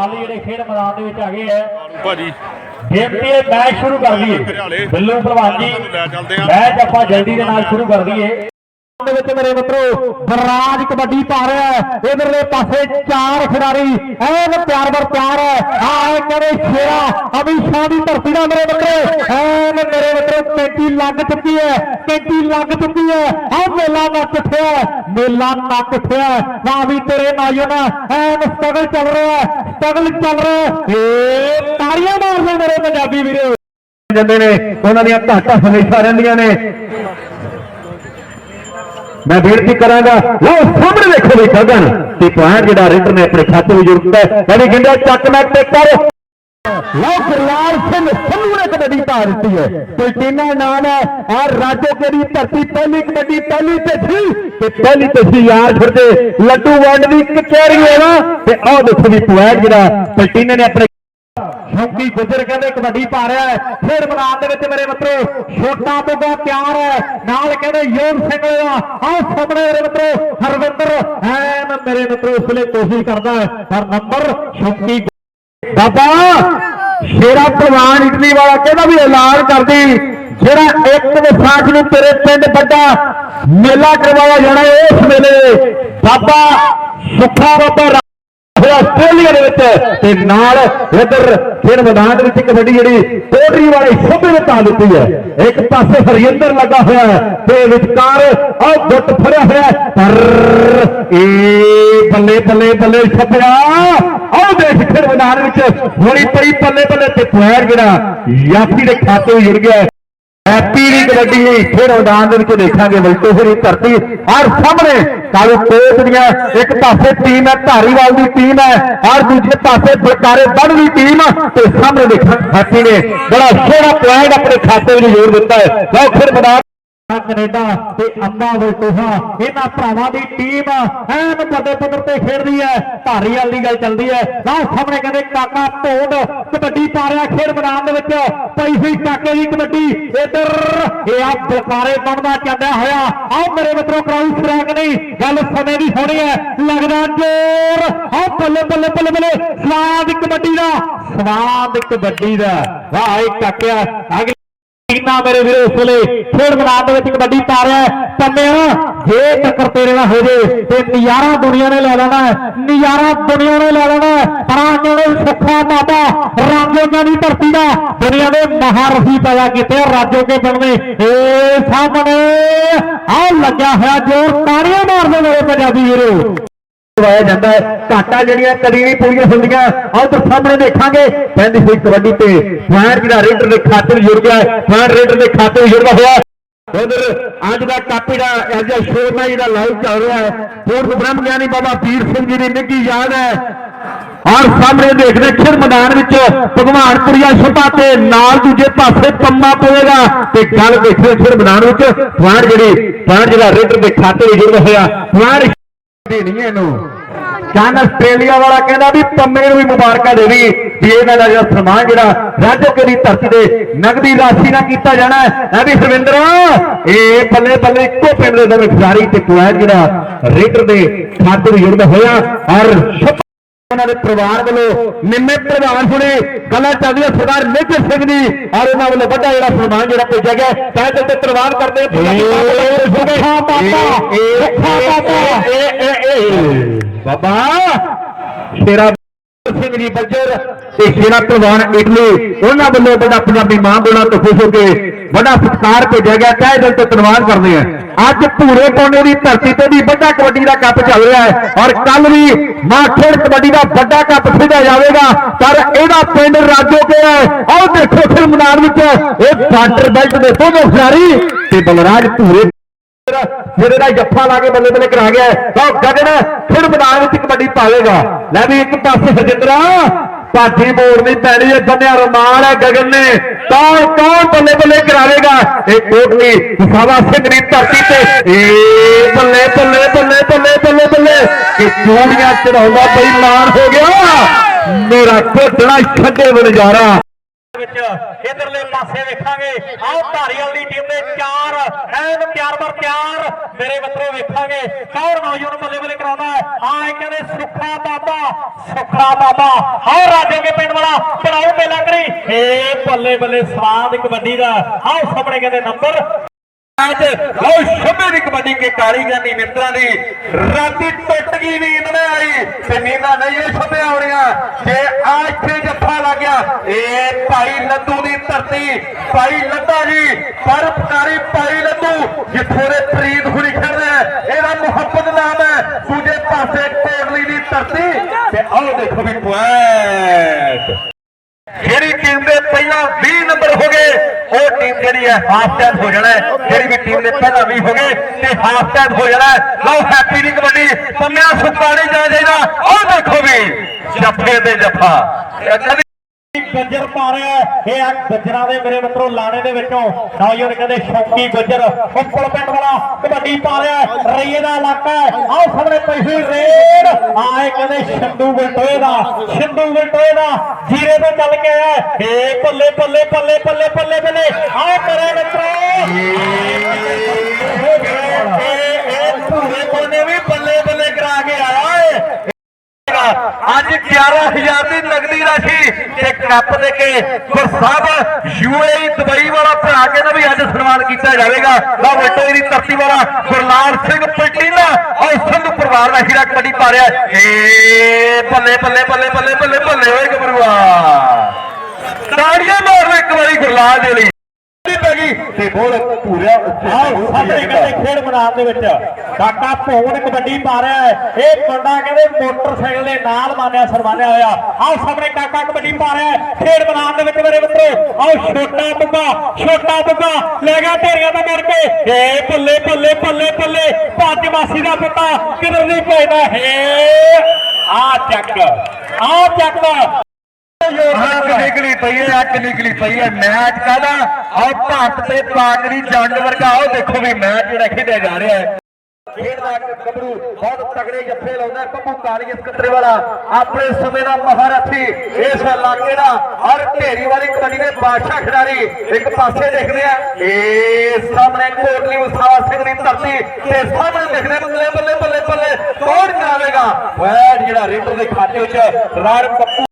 ਹਾਲੀ ਜਿਹੜੇ ਖੇਡ ਮੈਦਾਨ ਦੇ ਵਿੱਚ ਆ। ਗਏ ਹੈ ਭਾਜੀ ਬੇਨਤੀ ਹੈ ਮੈਚ ਸ਼ੁਰੂ ਕਰ ਦਈਏ। ਬਿੱਲੂ ਭਲਵਾਨ ਜੀ ਮੈਚ ਆਪਾਂ ਜਲਦੀ ਦੇ ਨਾਲ ਸ਼ੁਰੂ ਕਰ ਦਈਏ। ਦੇ ਵਿੱਚ ਮੇਰੇ ਮਿੱਤਰੋ ਬਰਾਜ ਕਬੱਡੀ ਪਾ ਰਿਹਾ ਹੈ। ਇਧਰਲੇ ਪਾਸੇ ਚਾਰ ਖਿਡਾਰੀ, ਐਨ ਪਿਆਰ ਬਰ ਪਿਆਰ ਹੈ। ਆ ਕਹਿੰਦੇ ਸ਼ੇਰਾ ਅਮੀਸ਼ਾ ਦੀ ਧਰਤੀ ਦਾ ਮੇਰੇ ਮਿੱਤਰੋ, ਐਨ ਮੇਰੇ ਮਿੱਤਰੋ 35 ਲੱਗ ਚੁੱਕੀ ਹੈ 35 ਲੱਗ ਚੁੱਕੀ ਹੈ। ਆ ਮੇਲਾ ਨੱਕ ਉੱਠਿਆ ਮੇਲਾ ਨੱਕ ਉੱਠਿਆ ਹੈ। ਵਾਹ ਵੀ ਤੇਰੇ ਨਾਇਓ ਨਾ, ਐਨ ਸਟਰਗਲ ਚੱਲ ਰਿਹਾ ਹੈ, ਸਟਰਗਲ ਚੱਲ ਰਿਹਾ ਹੈ। ਏ, ਤਾੜੀਆਂ ਮਾਰਦੇ ਮੇਰੇ ਪੰਜਾਬੀ ਵੀਰੋ। ਜਾਂਦੇ ਨੇ, ਉਹਨਾਂ ਦੀਆਂ ਘਾਟਾਂ ਹਮੇਸ਼ਾ ਰਹਿੰਦੀਆਂ ਨੇ। ਮੈਂ ਬੇਨਤੀ ਕਰਾਂਗਾ, ਲਓ ਸਾਹਮਣੇ ਦੇਖੋ ਵੀ ਗਗਨ ਤੇ ਪੁਆਇੰਟ ਜਿਹੜਾ ਰੇਡਰ ਨੇ ਆਪਣੇ ਖਾਤੇ ਵਿੱਚ ਜੁੜਦਾ ਹੈ, ਕਹਿੰਦੇ ਗਿੰਦਾ ਚੱਕ ਮੈਂ ਤੇ ਕਰ। ਲਓ ਗੁਰਲਾਲ ਸਿੰਘ ਸੰਧੂ ਨੇ ਕਬੱਡੀ ਪਾ ਦਿੱਤੀ ਹੈ। ਤੇ ਟੀਨਾ ਨਾਮ ਹੈ ਔਰ ਰਾਜੋ ਕੇ ਦੀ ਧਰਤੀ ਪਹਿਲੀ ਕਬੱਡੀ, ਪਹਿਲੀ ਤੇ ਸੀ, ਤੇ ਪਹਿਲੀ ਤੇ ਸੀ ਯਾਰ ਛੱਡੇ ਲੱਡੂ ਵੰਡ ਦੀ ਕਚਹਿਰੀ ਹੈ ਨਾ, ਤੇ ਆਹ ਦੇਖੋ ਵੀ ਪੁਆਇੰਟ ਜਿਹੜਾ ਪਲਟੀਨੇ ਨੇ ਆਪਣੇ ਸ਼ੌਕੀ ਗੁਜਰ ਕਹਿੰਦੇ ਕਬੱਡੀ ਪਾ ਰਿਹਾ ਹੈ। ਫਿਰ ਮੈਦਾਨ ਦੇ ਵਿੱਚ ਮੇਰੇ ਮਿੱਤਰੋ, ਛੋਟਾ ਬੁੱਗਾ ਤਿਆਰ ਹੈ। ਨਾਲ ਕਹਿੰਦੇ ਯੋਗ ਸਿੰਘ ਦਾ ਆਹ ਸਾਹਮਣੇ ਮੇਰੇ ਮਿੱਤਰੋ, ਹਰਵਿੰਦਰ ਐਨ ਮੇਰੇ ਮਿੱਤਰੋ, ਇਸ ਵੇਲੇ ਕੋਸ਼ਿਸ਼ ਕਰਦਾ ਹੈ। ਪਰ ਨੰਬਰ ਸ਼ੌਕੀ ਬਾਬਾ, ਸ਼ੇਰਾ ਪ੍ਰਵਾਨ ਇਟਲੀ ਵਾਲਾ ਕਹਿੰਦਾ ਵੀ ਐਲਾਨ ਕਰਦੀ ਜਿਹੜਾ ਇੱਕ ਵਿਸਾਖ ਨੂੰ ਤੇਰੇ ਪਿੰਡ ਵੱਡਾ ਮੇਲਾ ਕਰਵਾਇਆ ਜਾਣਾ ਇਸ ਉਸ ਮੇਲੇ ਬਾਬਾ ਸੁੱਖਾ ਬਾਬਾ ਹੋਇਆ ਆਸਟ੍ਰੇਲੀਆ ਦੇ ਵਿੱਚ। ਤੇ ਨਾਲ ਇੱਧਰ ਖੇਡ ਮੈਦਾਨ ਦੇ ਵਿੱਚ ਕਬੱਡੀ ਜਿਹੜੀ ਕੋਟਰੀ ਵਾਲੇ ਸੋਭੇ ਵਿੱਚ ਆ ਦਿੱਤੀ ਹੈ। ਇੱਕ ਪਾਸੇ ਹਰਿੰਦਰ ਲੱਗਾ ਹੋਇਆ ਹੈ ਤੇ ਵਿਚਕਾਰ ਆਹ ਗੁੱਟ ਫੜਿਆ ਹੋਇਆ ਪਰ ਇਹ ਬੱਲੇ ਬੱਲੇ ਬੱਲੇ ਛੱਪਿਆ। ਆਹ ਦੇਖ ਖੇਡ ਮੈਦਾਨ ਵਿੱਚ ਹੋਣੀ ਪਈ ਬੱਲੇ ਬੱਲੇ ਤੇ ਪੁਆਇੰਟ ਜਿਹੜਾ ਯਾਫੀ ਦੇ ਖਾਤੇ ਵਿੱਚ ਜੁੜ ਗਿਆ ਹੈ ਹੈਪੀ ਦੀ ਕਬੱਡੀ ਫਿਰ ਮੈਦਾਨ ਦੇ ਵਿੱਚ ਦੇਖਾਂਗੇ ਬਲਟੋਹਰੀ ਧਰਤੀ। ਔਰ ਸਾਹਮਣੇ ਕਾਲੂ ਕੋਟ ਦੀਆਂ ਇੱਕ ਪਾਸੇ ਟੀਮ ਹੈ, ਧਾਰੀਵਾਲ ਦੀ ਟੀਮ ਹੈ, ਔਰ ਦੂਜੇ ਪਾਸੇ ਬਲਕਾਰੇ ਬੰਨ ਦੀ ਟੀਮ ਤੇ ਸਾਹਮਣੇ ਦੇਖਾਂ, ਹੈਪੀ ਨੇ ਬੜਾ ਸੋਹਣਾ ਪੁਆਇੰਟ ਆਪਣੇ ਖਾਤੇ ਵਿੱਚ ਜੋੜ ਦਿੱਤਾ ਹੈ। ਲਓ ਫਿਰ ਮੈਦਾਨ ਕੈਨੇਡਾ ਤੇ ਅੰਬਾ ਵਲਟੋਹਾ ਇਹਨਾਂ ਭਰਾਵਾਂ ਦੀ ਟੀਮ ਐਨ ਵੱਡੇ ਪੱਧਰ ਤੇ ਖੇਡਦੀ ਹੈ। ਧਾਰੀਵਾਲ ਦੀ ਗੱਲ ਚੱਲਦੀ ਹੈ। ਆਹ ਸਾਹਮਣੇ ਕਹਿੰਦੇ ਕਾਕਾ ਢੋਡ ਕਬੱਡੀ ਪਾ ਰਿਹਾ ਖੇਡ ਮੈਦਾਨ ਦੇ ਵਿੱਚ। ਪਈ ਹੋਈ ਕਾਕੇ ਦੀ ਕਬੱਡੀ ਇੱਧਰ। ਇਹ ਆ ਬਲਕਾਰੇ ਬਣਦਾ ਚੱਲਿਆ ਹੋਇਆ। ਆਓ ਮੇਰੇ ਮਿੱਤਰੋ ਕਰਾਉ ਫਰੈਂਕ ਨਹੀਂ। ਗੱਲ ਸਮੇਂ ਦੀ ਹੋਣੀ ਹੈ। ਲੱਗਦਾ ਜ਼ੋਰ। ਆਓ ਬੱਲੇ ਬੱਲੇ ਬੱਲੇ ਬੱਲੇ। ਸਵਾਦ ਕਬੱਡੀ ਦਾ। ਸਵਾਦ ਕਬੱਡੀ ਦਾ। ਵਾਹ, ਇਹ ਕਾਕਿਆ ਟੀਮਾਂ ਮੇਰੇ ਵੀਰੋ ਇਸ ਵੇਲੇ ਖੇਡ ਮੈਦਾਨ ਦੇ ਵਿੱਚ ਕਬੱਡੀ ਪਾ ਰਿਹਾ ਹੈ। ਜੇ ਟੱਕਰ ਤੇਰੇ ਨਾਲ ਹੋ ਜੇ ਤੇ ਨਜ਼ਾਰਾ ਦੁਨੀਆ ਨੇ ਲੈ ਲੈਣਾ ਨਜ਼ਾਰਾ ਦੁਨੀਆ ਨੇ ਲੈ ਲੈਣਾ ਹੈ। ਪਰਾਂ ਕਹਿੰਦੇ ਸੁੱਖਾ ਬਾਬਾ ਰਾਜੋਗਾ ਦੀ ਧਰਤੀ ਦਾ ਦੁਨੀਆ ਦੇ ਮਹਾਰਥੀ ਪੈਦਾ ਕੀਤੇ ਆ, ਰਾਜੋ ਕੇ ਬਣਨੇ। ਏ ਸਾਹਮਣੇ ਆ ਲੱਗਿਆ ਹੋਇਆ ਜੋਰ ਤਾੜੀਆਂ ਮਾਰਦੇ ਮੇਰੇ ਪੰਜਾਬੀ ਵੀਰੋ। ਕਰਵਾਇਆ ਜਾਂਦਾ ਹੈ। ਘਾਟਾਂ ਜਿਹੜੀਆਂ ਕਦੀ ਨਹੀਂ ਪੂਰੀਆਂ ਹੁੰਦੀਆਂ ਆਹ ਸਾਹਮਣੇ ਦੇਖਾਂਗੇ। ਕਹਿੰਦੀ ਹੋਈ ਕਬੱਡੀ ਤੇ ਪੁਆਇੰਟ ਜਿਹੜਾ ਰੇਡਰ ਦੇ ਖਾਤੇ ਜੁੜ ਗਿਆ ਹੈ। ਰੇਡਰ ਦੇ ਖਾਤੇ ਜੁੜਦਾ ਹੋਇਆ ਉਧਰ ਅੱਜ ਦਾ ਕਾਪੀ ਦਾ ਅੱਜ ਦਾ ਸ਼ੋਅ ਜਿਹੜਾ ਲਾਈਵ ਚੱਲ ਰਿਹਾ ਹੈ। ਪੂਰਬ ਬ੍ਰਹਮ ਗਿਆਨੀ ਬਾਬਾ ਪੀਰ ਸਿੰਘ ਜੀ ਦੀ ਨਿੱਘੀ ਯਾਦ ਹੈ। ਔਰ ਸਾਹਮਣੇ ਦੇਖਦੇ ਖਿਰ ਮੈਦਾਨ ਵਿੱਚ ਭਗਵਾਨਪੁਰੀਆ ਛਪਾ ਤੇ ਨਾਲ ਦੂਜੇ ਪਾਸੇ ਪੰਮਾ ਪਵੇਗਾ। ਤੇ ਗੱਲ ਦੇਖਦੇ ਫਿਰ ਮੈਦਾਨ ਵਿੱਚ ਪੁਆਇੰਟ ਜਿਹੜੀ ਪੁਆਇੰਟ ਜਿਹੜਾ ਰੇਡਰ ਦੇ ਖਾਤੇ ਵਿੱਚ ਜੁੜਦਾ ਹੋਇਆ। ਪੁਆਇੰਟ ਦੇਣੀ ਇਹਨੂੰ। ਕਨ ਆਸਟ੍ਰੇਲੀਆ ਵਾਲਾ ਕਹਿੰਦਾ ਵੀ ਪੰਮੇ ਨੂੰ ਵੀ ਮੁਬਾਰਕਾਂ ਦੇਵੀ, ਵੀ ਇਹਨਾਂ ਦਾ ਜਿਹੜਾ ਸਨਮਾਨ ਜਿਹੜਾ ਰਾਜੋਕੇ ਦੀ ਧਰਤੀ ਦੇ ਨਗਦੀ ਰਾਸ਼ੀ ਨਾਲ ਕੀਤਾ ਜਾਣਾ ਹੈ। ਵੀ ਸਰਵਿੰਦਰ ਇਹ ਬੱਲੇ ਬੱਲੇ ਇੱਕੋ ਪਿੰਡ ਦੇ ਦੋਵੇਂ ਖਿਡਾਰੀ ਤੇ ਪੁਆਇੰਟ ਜਿਹੜਾ ਰੇਡਰ ਦੇ ਖਾਤੇ ਵਿੱਚ ਜੁੜਦਾ ਹੋਇਆ ਔਰ ਉਹਨਾਂ ਦੇ ਪਰਿਵਾਰ ਵੱਲੋਂ ਨਿੰਮੇ ਪ੍ਰਧਾਨ ਹੁਣੇ ਗੱਲਾਂ ਚੱਲਦੀਆਂ ਸਰਦਾਰ ਮੇਜਰ ਸਿੰਘ ਜੀ ਔਰ ਉਹਨਾਂ ਵੱਲੋਂ ਵੱਡਾ ਜਿਹੜਾ ਸਨਮਾਨ ਜਿਹੜਾ ਭੇਜਿਆ ਗਿਆ ਟਾਈਟਲ ਤੇ ਪ੍ਰਵਾਨ ਕਰਦੇ ਸੁੱਖਾ ਬਾਬਾ ਸੁੱਖਾ ਬਾਬਾ ਬਾਬਾ ਸ਼ੇਰਾ ਸਿੰਘ ਜੀ ਬੱਜਰ ਤੇ ਸ਼ੇਰਾ ਪ੍ਰਵਾਨ ਇਟਲੀ, ਉਹਨਾਂ ਵੱਲੋਂ ਵੱਡਾ ਪੰਜਾਬੀ ਮਾਂ ਬੋਲਾ ਤੋਂ ਖੁਸ਼ ਹੋ ਕੇ ਵੱਡਾ ਸਤਿਕਾਰ ਭੇਜਿਆ ਗਿਆ। ਤਹਿ ਦਿਲ ਤੋਂ ਧੰਨਵਾਦ ਕਰਦੇ ਆ ਅੱਜ ਭੂਰੇ ਕੋਨੇ ਦੀ ਧਰਤੀ ਤੇ ਵੀ ਵੱਡਾ ਕਬੱਡੀ ਦਾ ਕੱਪ ਚੱਲ ਰਿਹਾ ਹੈ ਔਰ ਕੱਲ ਵੀ ਮਾਂ ਖੇਡ ਕਬੱਡੀ ਦਾ ਵੱਡਾ ਕੱਪ ਖੇਡਿਆ ਜਾਵੇਗਾ। ਪਰ ਇਹਦਾ ਪਿੰਡ ਰਾਜੋ ਕੇ ਹੈ। ਆਓ ਦੇਖੋ ਫਿਰ ਮੈਦਾਨ ਵਿੱਚ ਇਹ ਬਾਰਡਰ ਬੈਲਟ ਦੇ ਦੋਨੋਂ ਖਿਡਾਰੀ ਤੇ ਬਲਰਾਜ ਭੂਰੇ ਜਿਹੜੇ ਦਾ ਜੱਫਾ ਲਾ ਕੇ ਬੱਲੇ ਬੱਲੇ ਕਰਾ ਗਿਆ ਹੈ। ਤਾਂ ਗਗਨ ਫਿਰ ਮੈਦਾਨ ਵਿੱਚ ਕਬੱਡੀ ਪਾਵੇਗਾ ਲੈ ਵੀ ਇੱਕ ਪਾਸੇ ਹਰਜਿੰਦਰਾ ਪਾਠੀ ਬੋੜਨੀ ਪੈਣੀ ਹੈ, ਬੰਨਿਆ ਰਮਾਲ ਹੈ ਗਗਨ ਨੇ। ਕੌਣ ਕੌਣ ਬੱਲੇ ਬੱਲੇ ਕਰਾਵੇਗਾ? ਇਹ ਕੋਟਲੀ, ਸਵਾ ਸਿੰਘ ਦੀ ਧਰਤੀ ਤੇ। ਏ ਬੱਲੇ ਬੱਲੇ ਬੱਲੇ ਬੱਲੇ ਬੱਲੇ ਬੱਲੇ। ਕਿ ਚੂੜੀਆਂ ਚੜਾਉਂਦਾ ਬਈ ਹੋ ਗਿਆ। ਮੇਰਾ ਕੋਟਣਾ ਛੱਡੇ ਬਨਜਾਰਾ ਵਿੱਚ ਇਧਰਲੇ ਪਾਸੇ ਵੇਖਾਂਗੇ। ਆਓ ਧਾਰੀਵਾਲ ਦੀ ਟੀਮ ਦੇ ਚਾਰ, ਐਨ ਤਿਆਰ ਬਰ ਤਿਆਰ। ਮੇਰੇ ਮਿੱਤਰੋ, ਵੇਖਾਂਗੇ ਕੌਣ ਨੌਜਵਾਨ ਬੱਲੇ ਬੱਲੇ ਕਰਾਉਂਦਾ ਹੈ। ਆ ਇਹ ਕਹਿੰਦੇ ਸੁੱਖਾ ਬਾਬਾ ਸੁੱਖਾ ਬਾਬਾ। ਆਓ ਰਾਜੋਗੇ ਪਿੰਡ ਵਾਲਾ, ਬਣਾਓ ਮੇਲਾ ਕਰੀ। ਏ ਬੱਲੇ ਬੱਲੇ ਸਵਾਦ ਕਬੱਡੀ ਦਾ। ਆਓ ਸਾਹਮਣੇ ਕਹਿੰਦੇ ਨੰਬਰ। ਅੱਜ ਲਓ ਸ਼ੱਬੇ ਦੀ ਕਬੱਡੀ ਕੇ ਕਾਰੀਗਰ ਦੀ ਮਿੱਤਰਾਂ ਦੀ। ਰਾਤੀ ਟੁੱਟ ਗਈ ਨੀਂਦ ਨਾ ਆਈ ਤੇ ਨੀਂਦਾਂ ਨਹੀਂ ਇਹ ਛੱਬੇ ਆਉਣੀਆਂ ਜੇ ਆ ਇੱਥੇ ਜੱਫਾ ਲੱਗ ਗਿਆ, ਇਹ ਭਾਈ ਲੱਦੂ ਦੀ ਧਰਤੀ, ਭਾਈ ਲੱਡਾ ਜੀ ਪਰਪਕਾਰੀ ਭਾਈ ਲੱਡੂ, ਜਿੱਥੋਂ ਦੇ ਫਰੀਦ ਹੁਣੀ ਖੜਦੇ ਇਹਦਾ ਮੁਹੱਬਤ ਨਾਮ ਹੈ ਦੂਜੇ ਪਾਸੇ ਕੋਟਲੀ ਦੀ ਧਰਤੀ। ਤੇ ਆਓ ਦੇਖੋ ਵੀ ਪੁਆਇੰਟ ਜਿਹੜੀ ਟੀਮ ਦੇ ਪਹਿਲਾਂ 20 ਨੰਬਰ ਹੋ ਗਏ ਉਹ ਟੀਮ ਜਿਹੜੀ ਹੈ ਹਾਫ ਟਾਈਮ ਹੋ ਜਾਣਾ ਜਿਹੜੀ ਵੀ ਟੀਮ ਦੇ ਪਹਿਲਾਂ ਵੀ ਹੋ ਗਈ ਤੇ ਹਾਫ ਟਾਈਮ ਹੋ ਜਾਣਾ ਹੈ। ਲਓ ਹੈਪੀ ਦੀ ਕਬੱਡੀ ਪੰਮਿਆ ਸੁਪਾੜੀ ਜਾ ਜਾਏਗਾ ਉਹ ਦੇਖੋ ਵੀ, ਜੱਫੇ ਤੇ ਜੱਫਾ। ਗੱਜਰ ਪਾ ਰਿਹਾ ਇਹ ਆ ਗੱਜਰਾਂ ਦੇ ਮੇਰੇ ਮਿੱਤਰੋ ਲਾਣੇ ਦੇ ਵਿੱਚੋਂ। ਨੌਜਵਾਨ ਕਹਿੰਦੇ, ਸ਼ੌਕੀ ਗੱਜਰ। ਉੱਪਰ ਪਿੰਡ ਵਾਲਾ ਕਬੱਡੀ ਪਾ ਰਿਹਾ ਰਈਏ ਦਾ ਇਲਾਕਾ ਹੈ। ਆਓ ਸਾਹਮਣੇ ਪਈ ਹੋਈ ਰੇਡ। ਆਏ ਕਹਿੰਦੇ, ਸ਼ੰਦੂ ਗਲਟੋਏ ਦਾ। ਸ਼ੰਦੂ ਗਲਟੋਏ ਦਾ ਜੀਰੇ ਤੋਂ ਚੱਲ ਕੇ ਆਇਆ ਹੈ। ਏ ਪੱਲੇ ਪੱਲੇ ਬੱਲੇ ਬੱਲੇ ਬੱਲੇ ਬੱਲੇ ਆਓ ਕਰੇ ਮਿੱਤਰੋ ਇਹ ਪੂਰੇ ਕੋਨੇ ਵੀ ਬੱਲੇ ਬੱਲੇ ਕਰਾ ਕੇ ਆਇਆ ਏ ਅੱਜ 11000 ਦੀ ਨਗਦੀ ਰਾਸ਼ੀ ਤੇ ਕੱਪ ਦੇ ਕੇ ਗੁਰਸਾਹਿਬ ਯੂਏਈ ਦੁਬਈ ਵਾਲਾ ਭਰਾ ਕੇ ਨਾ ਵੀ ਅੱਜ ਸਨਮਾਨ ਕੀਤਾ ਜਾਵੇਗਾ। ਲਓ ਵਟੋਈ ਦੀ ਧਰਤੀ ਵਾਲਾ ਗੁਰਲਾਲ ਸਿੰਘ ਪਟੀਨਾ ਔਰ ਸੰਧੂ ਪਰਿਵਾਰ ਦਾ ਹੀਰਾ ਕਬੱਡੀ ਪਾ ਰਿਹਾ। ਹੈ। ਏ ਬੱਲੇ ਬੱਲੇ ਬੱਲੇ ਬੱਲੇ ਬੱਲੇ ਬੱਲੇ ਓਏ ਗਬਰੂਆ ਤਾੜੀਆਂ ਮਾਰੋ ਇੱਕ ਵਾਰੀ ਗੁਰਲਾਲ ਦੇ ਲਈ। ਤੇ ਪੂਰਿਆ ਕਹਿੰਦੇ ਖੇਡ ਮੈਦਾਨ ਦੇ ਵਿੱਚ। ਕਾਕਾ ਭੋਣ ਕਬੱਡੀ ਪਾ ਰਿਹਾ ਹੈ। ਇਹ ਮੁੰਡਾ ਕਹਿੰਦੇ ਮੋਟਰਸਾਈਕਲ ਦੇ ਨਾਲ ਮਾਨਿਆ ਸਰਵਾਨਿਆ ਹੋਇਆ। ਆਓ ਸਾਹਮਣੇ ਕਾਕਾ ਕਬੱਡੀ ਪਾ ਰਿਹਾ ਹੈ। ਖੇਡ ਮੈਦਾਨ ਦੇ ਵਿੱਚ ਮੇਰੇ ਮਿੱਤਰੋ ਆਓ ਛੋਟਾ ਬੁੱਗਾ ਛੋਟਾ ਬੁੱਗਾ ਲੈ ਗਿਆ ਢੇਰੀਆਂ ਦਾ ਮਰ ਕੇ। ਏ ਬੱਲੇ ਬੱਲੇ ਬੱਲੇ ਬੱਲੇ ਭੱਜ ਮਾਸੀ ਦਾ ਪੁੱਤਾ ਕਿਧਰ ਨਹੀਂ ਭੇਜਦਾ ਹੈ? ਆ ਚੱਕ ਆ ਚੱਕ ਅੱਗ ਨਿਕਲੀ ਪਈ ਹੈ ਅੱਗ ਨਿਕਲੀ ਪਈ ਹੈ। ਮੈਚ ਕਾਦਾ ਆਹ ਭਾਰਤ ਤੇ ਪਾਕ ਦੀ ਜੰਗ ਵਰਗਾ ਉਹ ਦੇਖੋ ਵੀ ਮੈਚ ਜਿਹੜਾ ਖੇਡਿਆ ਜਾ ਰਿਹਾ ਹੈ। ਖੇਡਦਾ ਗੱਭਰੂ ਬਹੁਤ ਤਗੜੇ ਜੱਫੇ ਲਾਉਂਦਾ ਪੱਪੂ ਕਾਲੀਆ ਸਕੱਤਰੇ ਵਾਲਾ। ਆਪਣੇ ਸਮੇਂ ਦਾ ਮਹਾਰਥੀ ਇਸ ਇਲਾਕੇ ਦਾ ਹਰ ਢੇਰੀ ਵਾਲੀ ਕਬੱਡੀ ਦੇ ਬਾਦਸ਼ਾਹ ਖਿਡਾਰੀ। ਇੱਕ ਪਾਸੇ ਦੇਖਦੇ ਆ ਇਹ ਸਾਹਮਣੇ ਕੋਟਲੀ ਉਸਾਵਾ ਸਿੰਘ ਦੀ ਧਰਤੀ ਤੇ ਸਾਹਮਣੇ ਦੇਖਦੇ ਬੱਲੇ ਬੱਲੇ ਬੱਲੇ ਬੱਲੇ ਕੌਣ ਕਰਾਵੇਗਾ ਵੈਡ ਜਿਹੜਾ ਰੇਡਰ ਦੇ ਖਾਤੇ ਵਿੱਚ ਪੱਪੂ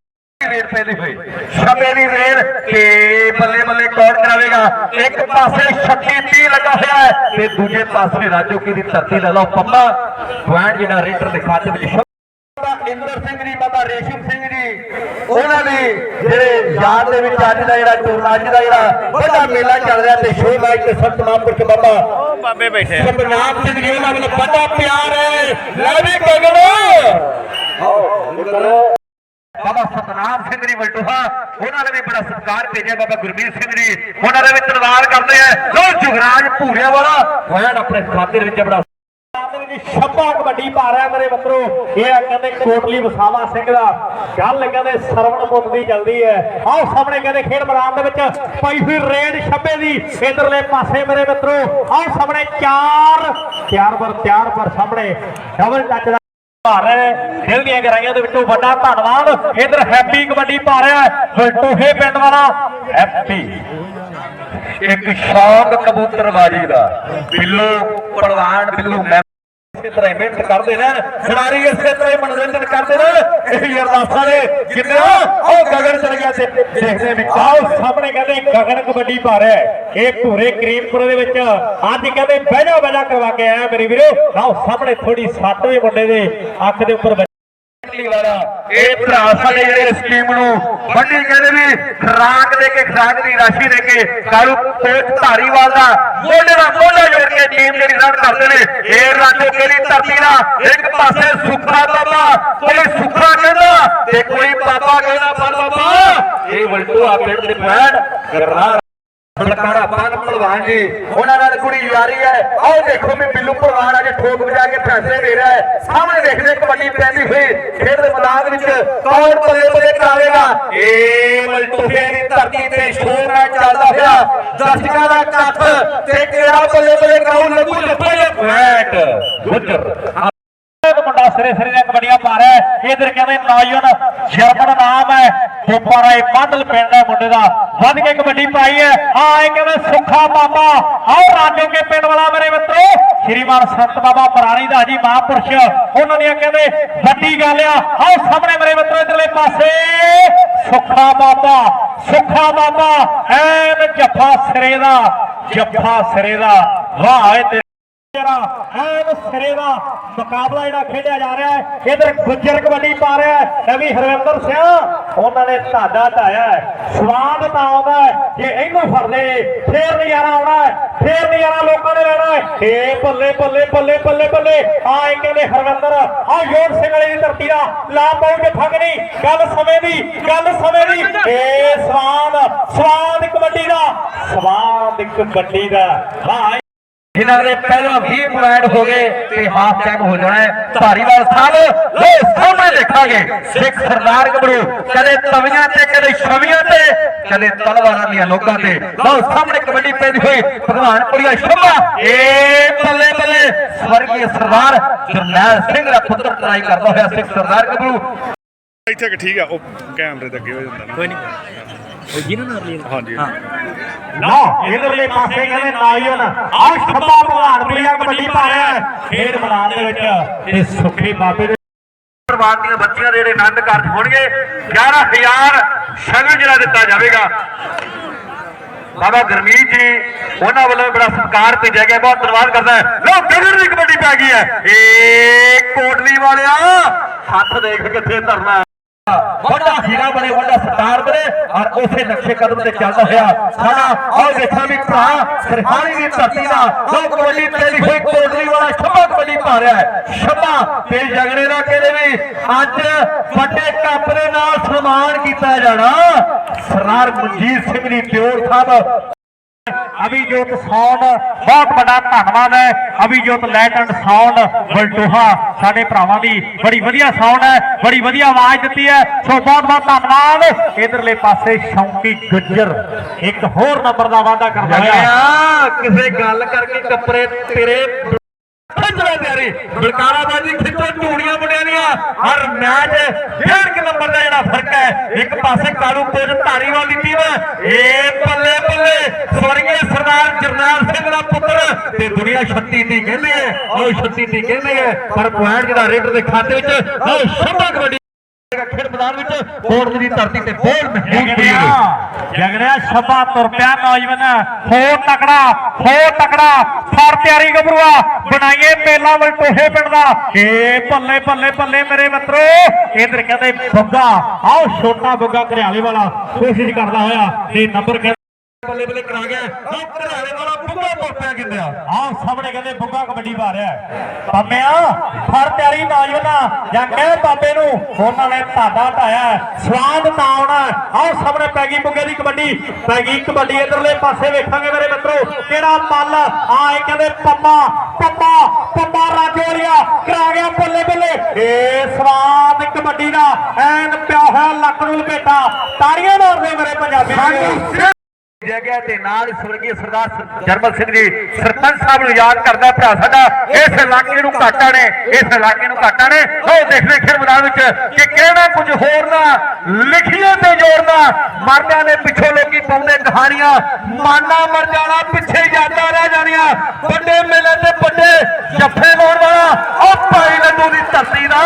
ਰੇਡ ਪੈਦੀ ਹੋਈ ਸ਼ਬੇ ਦੀ ਰੇਡ ਤੇ ਬੱਲੇ ਬੱਲੇ ਕੌਣ ਕਰਾਵੇਗਾ। ਇੱਕ ਪਾਸੇ ਸ਼ੱਕੀ 30 ਲੱਗਾ ਹੋਇਆ ਹੈ ਤੇ ਦੂਜੇ ਪਾਸੇ ਰਾਜੋਕੀ ਦੀ ਧਰਤੀ ਲੈ ਲਓ ਪੰਮਾ। ਪੁਆਇੰਟ ਜਿਹੜਾ ਰੇਡਰ ਦੇ ਖਾਤੇ ਵਿੱਚ ਇੰਦਰ ਸਿੰਘ ਜੀ ਬਾਬਾ ਰੇਸ਼ਮ ਸਿੰਘ ਜੀ ਉਹਨਾਂ ਦੀ ਜਿਹੜੇ ਯਾਦ ਦੇ ਵਿੱਚ ਅੱਜ ਦਾ ਜਿਹੜਾ ਟੂਰਨਾਮੈਂਟ ਦਾ ਜਿਹੜਾ ਵੱਡਾ ਮੇਲਾ ਚੱਲ ਰਿਹਾ ਤੇ ਸ਼ੋਅ ਮੈਚ ਤੇ ਸੰਤ ਮਾਪੁਰ ਕੇ ਬਾਬਾ। ਬਾਬੇ ਬੈਠੇ ਸਤਨਾਮ ਸਿੰਘ ਜੀ ਉਹਨਾਂ ਵੱਲੋਂ ਵੱਡਾ ਪਿਆਰ ਹੈ। ਲੈ ਵੀ ਗਗਨ। ਆਓ। ਬਾਬਾ ਸਤਨਾਮ ਸਿੰਘ ਜੀ ਵਲਟੂਹਾ ਉਹਨਾਂ ਨੇ ਵੀ ਬੜਾ ਸਤਿਕਾਰ ਭੇਜਿਆ ਬਾਬਾ ਗੁਰਮੀਤ ਸਿੰਘ ਜੀ। ਉਹਨਾਂ ਦੇ ਵੀ ਧੰਨਵਾਦ ਕਰਦੇ ਆ। ਲੋ ਜੁਗਰਾਜ ਭੂਰਿਆ ਵਾਲਾ ਹੋਇਆ ਆਪਣੇ ਖਾਤੇ ਵਿੱਚ ਬੜਾ ਛੱਪਾ ਕਬੱਡੀ ਪਾ ਰਿਹਾ ਮੇਰੇ ਮਿੱਤਰੋ। ਇਹ ਆ ਕਹਿੰਦੇ ਕੋਟਲੀ ਵਸਾਵਾ ਸਿੰਘ ਦਾ। ਗੱਲ ਕਹਿੰਦੇ ਸਰਵਣ ਮੁੱਤ ਦੀ ਚੱਲਦੀ ਹੈ। ਆਓ ਸਾਹਮਣੇ ਕਹਿੰਦੇ ਖੇਡ ਮੈਦਾਨ ਦੇ ਵਿੱਚ ਪਈ ਹੋਈ ਰੇਡ ਛੱਬੇ ਦੀ। ਇਧਰਲੇ ਪਾਸੇ ਮੇਰੇ ਮਿੱਤਰੋ, ਆਓ ਸਾਹਮਣੇ ਚਾਰ। ਚਾਰ ਪਰ ਚਾਰ ਪਰ ਸਾਹਮਣੇ। ਡਬਲ ਟੱਚ ਦਾ ਪਾ ਰਿਹਾ ਹੈ। ਦਿਲ ਦੀਆਂ ਗਰਾਈਆਂ ਦੇ ਵਿੱਚੋਂ ਵੱਡਾ ਧੰਨਵਾਦ। ਇਧਰ ਹੈਪੀ ਕਬੱਡੀ ਪਾ ਰਿਹਾ ਹੈ ਪਿੰਡ ਵਾਲਾ ਹੈਪੀ। ਇੱਕ ਸ਼ੌਕ ਕਬੂਤਰਬਾਜੀ ਦਾ। ਬਿੱਲੂ ਪਹਿਲਵਾਨ ਬਿੱਲੂ ਤਰ੍ਹਾਂ ਮਿਹਨਤ ਕਰਦੇ ਨੇ, ਖਿਡਾਰੀ ਇਸੇ ਤਰ੍ਹਾਂ ਹੀ ਮਨੋਰੰਜਨ ਕਰਦੇ ਨੇ। ਇਹ ਅਰਦਾਸਾਂ ਨੇ, ਜਿੰਨਾ ਉਹ ਗਗਨ ਚਲ ਗਿਆ ਤੇ ਦੇਖਦੇ ਵੀ ਆਓ ਸਾਹਮਣੇ ਕਹਿੰਦੇ ਗਗਨ ਕਬੱਡੀ ਪਾ ਹੈ। ਇਹ ਪੂਰੇ ਕਰੀਮਪੁਰ ਦੇ ਵਿੱਚ ਅੱਜ ਕਹਿੰਦੇ ਬਹਿਜਾ ਬਹਿਜਾ ਕਰਵਾ ਕੇ ਆਇਆ ਮੇਰੇ ਵੀਰੋ। ਆਓ ਸਾਹਮਣੇ ਥੋੜੀ ਸੱਟ ਮੁੰਡੇ ਦੇ ਅੱਖ ਦੇ ਉੱਪਰ ਇਟਲੀ ਵਾਲਾ। ਇਹ ਭਰਾ ਸਾਡੇ ਜਿਹੜੇ ਇਸ ਨੂੰ ਵੱਡੀ ਕਹਿੰਦੇ ਵੀ ਖਰਾਕ ਦੇ ਕੇ, ਖਰਾਕ ਦੀ ਰਾਸ਼ੀ ਦੇ ਕੇ ਕਾਲੂ ਕੋਚ ਧਾਰੀਵਾਲ ਦਾ ਮੋਢੇ ਨਾਲ ਮੋਢਾ ਜੋੜ ਕੇ ਟੀਮ ਜਿਹੜੀ ਰਨ ਕਰਦੇ ਨੇ। ਇਹ ਰਾਜੋ ਕਿਹੜੀ ਧਰਤੀ ਦਾ? ਇੱਕ ਪਾਸੇ ਸੁਖਾ ਬਾਬਾ, ਕੋਈ ਸੁਖਾ ਕਹਿੰਦਾ ਤੇ ਕੋਈ ਬਾਬਾ ਕਹਿੰਦਾ ਪਰ ਬਾਬਾ, ਇਹ ਵਲਟੂ ਆ ਪਿੰਡ ਦੇ ਪੈਣ ਕਰਨਾ ਸਰਕਾਰਾ ਪਾਨ ਭਲਵਾਨ ਜੀ। ਉਹਨਾਂ ਨਾਲ ਕੁੜੀ ਯਾਰੀ ਹੈ। ਆਓ ਦੇਖੋ ਵੀ ਬਿੱਲੂ ਭਲਵਾਨ ਅੱਜ ਠੋਕ ਵਜਾ ਕੇ ਫੈਸਲੇ ਦੇ ਰਿਹਾ ਹੈ। ਸਾਹਮਣੇ ਦੇਖਦੇ ਕਬੱਡੀ ਪੈਂਦੀ ਹੋਈ। ਖੇਡ ਦੇ ਮੈਦਾਨ ਵਿੱਚ ਕੌਣ ਬੱਲੇ ਬੱਲੇ ਕਰਾਵੇਗਾ? ਇਹ ਮਲਟੂਫੇ ਦੀ ਧਰਤੀ ਤੇ ਸ਼ੋਰ ਮੈਚ ਚੱਲਦਾ ਹੋਇਆ ਦਰਸ਼ਕਾਂ ਦਾ ਇਕੱਠ ਤੇ ਕਿਹੜਾ ਬੱਲੇ ਬੱਲੇ ਕਰਾਉ ਲੱਗੂ ਲੱਭੇ। ਬੈਟ ਗੁੱਜਰ। ਸਿਰੇ ਸਿਰੇ ਦੀਆਂ ਕਬੱਡੀਆਂ ਪਾ ਰਿਹਾ ਇਧਰ ਕਹਿੰਦੇ ਨੌਜਵਾਨ ਸ਼ਰਮਨ ਨਾਮ ਹੈ। ਫੋਪਾਰਾ ਇਹ ਬਾਦਲ ਪਿੰਡ ਹੈ ਮੁੰਡੇ ਦਾ। ਵੱਧ ਕੇ ਕਬੱਡੀ ਪਾਈ ਹੈ। ਆ ਇਹ ਕਹਿੰਦੇ ਸੁੱਖਾ ਬਾਬਾ। ਆਓ ਰਾਜੋ ਕੇ ਪਿੰਡ ਵਾਲਾ ਮੇਰੇ ਮਿੱਤਰੋ। ਸ਼੍ਰੀਮਾਨ ਸੰਤ ਬਾਬਾ ਪ੍ਰਾਣੀ ਦਾ ਜੀ ਮਹਾਂਪੁਰਸ਼। ਉਹਨਾਂ ਦੀਆਂ ਕਹਿੰਦੇ ਵੱਡੀ ਗੱਲ ਆ। ਆਓ ਸਾਹਮਣੇ ਮੇਰੇ ਮਿੱਤਰੋ ਇਧਰਲੇ ਪਾਸੇ। ਸੁੱਖਾ ਬਾਬਾ ਸੁੱਖਾ ਬਾਬਾ। ਐਨ ਜੱਫਾ ਸਿਰੇ ਦਾ, ਜੱਫਾ ਸਿਰੇ ਦਾ। ਵਾਹ ਤੇ ਜਿਹੜਾ ਐਨ ਸਿਰੇ ਦਾ ਮੁਕਾਬਲਾ ਜਿਹੜਾ ਖੇਡਿਆ ਜਾ ਰਿਹਾ ਹੈ, ਇਧਰ ਗੁੱਜਰ ਕਬੱਡੀ ਪਾ ਰਿਹਾ ਹੈ ਇਹ ਹਰਵਿੰਦਰ ਸਿੰਘ, ਉਹਨਾਂ ਨੇ ਧਾਡਾ ਢਾਇਆ ਸਵਾਦ ਤਾਂ ਆਉਂਦਾ ਜੇ ਇਹਨੂੰ ਫੜ ਲੇ ਫੇਰ ਨਜ਼ਾਰਾ ਆਉਣਾ ਫੇਰ ਨਜ਼ਾਰਾ ਲੋਕਾਂ ਨੇ ਲੈਣਾ ਏ ਬੱਲੇ ਬੱਲੇ ਬੱਲੇ ਬੱਲੇ ਬੱਲੇ ਆ ਇਹ ਕਹਿੰਦੇ ਹਰਵਿੰਦਰ, ਆ ਯੋਗ ਸਿੰਘ ਵਾਲੀ ਦੀ ਧਰਤੀ ਦਾ ਲਾ ਪਾਉ ਜੇ ਠੱਗ ਨਹੀਂ, ਗੱਲ ਸਮੇਂ ਦੀ, ਗੱਲ ਸਮੇਂ ਦੀ ਏ ਸਵਾਦ ਸਵਾਦ ਕਬੱਡੀ ਦਾ, ਸਵਾਦ ਕਬੱਡੀ ਦਾ, ਵਾਹ। ਜਿਨ੍ਹਾਂ ਦੇ ਪਹਿਲਾਂ 20 ਪੁਆਇੰਟ ਹੋ ਗਏ ਤੇ ਹਾਫ ਟਾਈਮ ਹੋ ਜਾਣਾ ਹੈ। ਧਾਰੀਵਾਲ ਸਾਹਿਬ ਲੋ ਸਾਹਮਣੇ ਦੇਖਾਂਗੇ। ਸਿੱਖ ਸਰਦਾਰ ਗੱਭਰੂ, ਕਦੇ ਤਵੀਆਂ ਤੇ, ਕਦੇ ਛਵੀਆਂ ਤੇ, ਕਦੇ ਤਲਵਾਰਾਂ ਦੀਆਂ ਲੋਕਾਂ ਤੇ। ਲੋ ਸਾਹਮਣੇ ਕਬੱਡੀ ਪੈਂਦੀ ਹੋਈ ਭਗਵਾਨਪੁਰੀਆ ਸ਼ੋਭਾ ਏ ਬੱਲੇ ਬੱਲੇ ਸਵਰਗੀ ਸਰਦਾਰ ਜਰਨੈਲ ਸਿੰਘ ਦਾ ਪੁੱਤਰ ਟਰਾਈ ਕਰਦਾ ਹੋਇਆ ਸਿੱਖ ਸਰਦਾਰ ਗੱਭਰੂ। ਇੱਥੇ ਕਿ ਠੀਕ ਆ ਉਹ ਕੈਮਰੇ ਦੇ ਅੱਗੇ ਹੋ ਜਾਂਦਾ ਨਾ। ਕੋਈ ਨਹੀਂ ਉਹ ਜਿਹਨਾਂ ਨਾਲ ਹਾਂਜੀ। ਨਾ ਇਧਰਲੇ ਪਾਸੇ ਕਹਿੰਦੇ ਨਾਇਨ ਆ ਛੱਪਾ ਭਗਵਾਨ ਪ੍ਰਿਆ ਕਬੱਡੀ ਪਾ ਰਿਹਾ ਹੈ। ਖੇਡ ਮੈਦਾਨ ਦੇ ਵਿੱਚ ਤੇ ਸੁੱਖੀ ਬਾਬੇ ਦੇ ਪਰਿਵਾਰ ਦੀਆਂ ਬੱਚੀਆਂ ਦੇ ਜਿਹੜੇ ਆਨੰਦ ਕਾਰਜ ਹੋਣਗੇ 11000 ਸ਼ਗਨ ਜਿਹੜਾ ਦਿੱਤਾ ਜਾਵੇਗਾ। ਬਾਬਾ ਗਰਮੀਤ ਜੀ ਉਹਨਾਂ ਵੱਲੋਂ ਬੜਾ ਸਤਿਕਾਰ ਭੇਜਿਆ ਗਿਆ ਬਹੁਤ ਧੰਨਵਾਦ ਕਰਦਾ ਹੈ। ਲੋ ਗਗਨ ਦੀ ਕਬੱਡੀ ਪੈ ਗਈ ਹੈ? ਏ ਕੋਟਲੀ ਵਾਲਿਆ। ਹੱਥ ਦੇਖ ਕਿੱਥੇ ਧਰਨਾ। ਵੱਡਾ ਹੀਰਾ ਬਣੇ, ਵੱਡਾ ਸਟਾਰ ਬਣੇ ਔਰ ਉਸੇ ਨਕਸ਼ੇ ਕਦਮ ਤੇ ਚੱਲਦਾ ਹੋਇਆ ਸਾਡਾ ਆਓ ਦੇਖਾਂ ਵੀ ਭਰਾ ਸਰਹਾਣੀ ਦੀ ਧਰਤੀ ਦਾ ਲੋਕ ਕਬੱਡੀ ਤੇਰੀ ਹੋਈ, ਕੋਟਲੀ ਵਾਲਾ ਸ਼ੱਬਾ ਕਬੱਡੀ ਪਾ ਰਿਹਾ ਹੈ। ਸ਼ੱਬਾ ਤੇ ਜਗੜੇ ਦਾ ਕਹਿੰਦੇ ਵੀ? ਅੱਜ ਵੱਡੇ ਕੱਪ ਦੇ ਨਾਲ ਸਨਮਾਨ ਕੀਤਾ ਜਾਣਾ। ਸਰਦਾਰ ਮਨਜੀਤ ਸਿੰਘ ਦੀ ਪਿਓਰ ਸਾਹਿਬ। ਅਭਿਜੋਤ ਸਾਊਂਡ ਬਹੁਤ ਵੱਡਾ ਧੰਨਵਾਦ ਹੈ। Abhijot light and sound Baltoha ਸਾਡੇ ਭਰਾਵਾਂ ਦੀ ਬੜੀ ਵਧੀਆ ਸਾਊਂਡ ਹੈ ਬੜੀ ਵਧੀਆ ਆਵਾਜ਼ ਦਿੱਤੀ ਹੈ। ਸੋ ਬਹੁਤ ਬਹੁਤ ਧੰਨਵਾਦ। ਇਧਰਲੇ ਪਾਸੇ ਸ਼ੌਂਕੀ ਗੁੱਜਰ ਇੱਕ ਹੋਰ ਨੰਬਰ ਦਾ ਵਾਅਦਾ ਕਰਦਾ ਜਗਿਆ ਕਿਸੇ ਗੱਲ ਕਰਕੇ ਕੱਪੜੇ ਤੇਰੇ ਖਿੱਚਵੇ ਪਿਆਰੀ ਬਲਕਾਰਾ ਬਾਜੀ ਖਿੱਚੋ ਢੂੜੀਆਂ ਮੁੰਡਿਆਂ ਦੀਆਂ। ਹਰ ਮੈਚ ਡੇਢ ਕੁ ਨੰਬਰ ਦਾ ਜਿਹੜਾ ਫ਼ਰਕ ਹੈ, ਇੱਕ ਪਾਸੇ ਕਾਲੂ ਕੋਜ ਧਾਰੀਵਾਲ ਦੀ ਟੀਮ ਏ ਬੱਲੇ ਬੱਲੇ ਸਵਰਗੀ ਸਰਦਾਰ ਜਰਨੈਲ ਸਿੰਘ ਦਾ ਪੁੱਤਰ ਤੇ ਦੁਨੀਆ 36 ਦੀ ਕਹਿੰਦੇ ਹੈ। ਉਹ 36 ਦੀ ਕਹਿੰਦੇ ਹੈ। ਪਰ ਪੁਆਇੰਟ ਜਿਹੜਾ ਰੇਡਰ ਦੇ ਖਾਤੇ ਵਿੱਚ, ਉਹ ਸ਼ੰਭਾ ਕਬੱਡੀ ਖੇਡ ਮੈਦਾਨ ਵਿੱਚ ਦੀ ਧਰਤੀ ਤੇ ਤੁਰ ਪਿਆ ਨੌਜਵਾਨ। ਹੋਰ ਤਕੜਾ ਤਕੜਾ। ਫਰ ਤਿਆਰੀ ਗੱਭਰੂਆ ਬਣਾਈਏ ਮੇਲਾ ਵਲਟੋਹੇ ਪਿੰਡ ਦਾ। ਏ ਬੱਲੇ ਬੱਲੇ ਬੱਲੇ ਮੇਰੇ ਮਿੱਤਰੋ ਇਧਰ ਕਹਿੰਦੇ ਬੁੱਗਾ ਆਓ ਛੋਟਾ ਬੁੱਗਾ ਘਰਿਆਲੇ ਵਾਲਾ ਕੋਸ਼ਿਸ਼ ਕਰਦਾ ਹੋਇਆ ਤੇ ਨੰਬਰ ਬੱਲੇ ਬੱਲੇ ਕਰਾ ਗਿਆ। ਉਹ ਘਰਾਲੇ ਵਾਲਾ ਬੁੱਗਾ ਪੋਪਿਆ ਕਿੰਦਿਆ ਆਹ ਸਾਹਮਣੇ ਕਹਿੰਦੇ ਬੁੱਗਾ ਕਬੱਡੀ ਪਾ ਰਿਹਾ ਪੰਮਿਆ ਫਰ ਤਿਆਰੀ ਨੌਜਵਾਨਾ, ਜਾਂ ਕਹਿ ਬਾਬੇ ਨੂੰ, ਉਹਨਾਂ ਨੇ ਧਾਡਾ ਢਾਇਆ ਸਵਾਦ ਤਾਂ ਆਹ ਸਾਹਮਣੇ ਪੈ ਗਈ ਬੁੱਗੇ ਦੀ ਕਬੱਡੀ। ਪੈ ਗਈ ਕਬੱਡੀ ਇਧਰਲੇ ਪਾਸੇ, ਵੇਖਾਂਗੇ ਮੇਰੇ ਮਿੱਤਰੋ, ਕਿਹੜਾ ਮੱਲ ਆ। ਇਹ ਕਹਿੰਦੇ ਪੰਮਾ ਪੰਮਾ ਪੰਮਾ ਰਾਜੋਲੀਆ ਕਰਾ ਗਿਆ ਬੱਲੇ ਬੱਲੇ। ਏ ਸਵਾਦ ਕਬੱਡੀ ਦਾ ਐਨ ਪਿਆ ਹੋਇਆ ਲੱਕ ਨੂੰ ਲਪੇਟਾ। ਤਾੜੀਆਂ ਮਾਰਦੇ ਮੇਰੇ ਪੰਜਾਬੀ ਜਗ੍ਹਾ ਤੇ ਨਾਲ ਸਵਰਗੀ ਸਰਦਾਰ ਸਰ- ਜਰਮਲ ਸਿੰਘ ਜੀ ਸਰਪੰਚ ਸਾਹਿਬ ਨੂੰ ਯਾਦ ਕਰਦਾ ਭਰਾ ਸਾਡਾ, ਇਸ ਇਲਾਕੇ ਨੂੰ ਘਾਟਾ ਨੇ, ਇਸ ਇਲਾਕੇ ਨੂੰ ਘਾਟਾ ਨੇ। ਉਹ ਦੇਖਦੇ ਖੇਡ ਮੈਦਾਨ ਵਿੱਚ ਕਿ ਕਿਹੜਾ ਕੁਝ ਹੋਰ ਨਾ, ਲਿਖੀਆਂ ਤੇ ਜੋੜਨਾ ਮਰਦਿਆਂ ਦੇ ਪਿੱਛੋਂ ਲੋਕੀ ਪਾਉਂਦੇ ਕਹਾਣੀਆਂ, ਮਾਨਾ ਮਰ ਜਾਣਾ ਪਿੱਛੇ ਯਾਦਾਂ ਰਹਿ ਜਾਣੀਆਂ। ਵੱਡੇ ਮੇਲੇ ਤੇ ਵੱਡੇ ਜੱਫੇ ਲਾਉਣ ਵਾਲਾ, ਉਹ ਭਾਈ ਲੱਡੂ ਦੀ ਧਰਤੀ ਦਾ।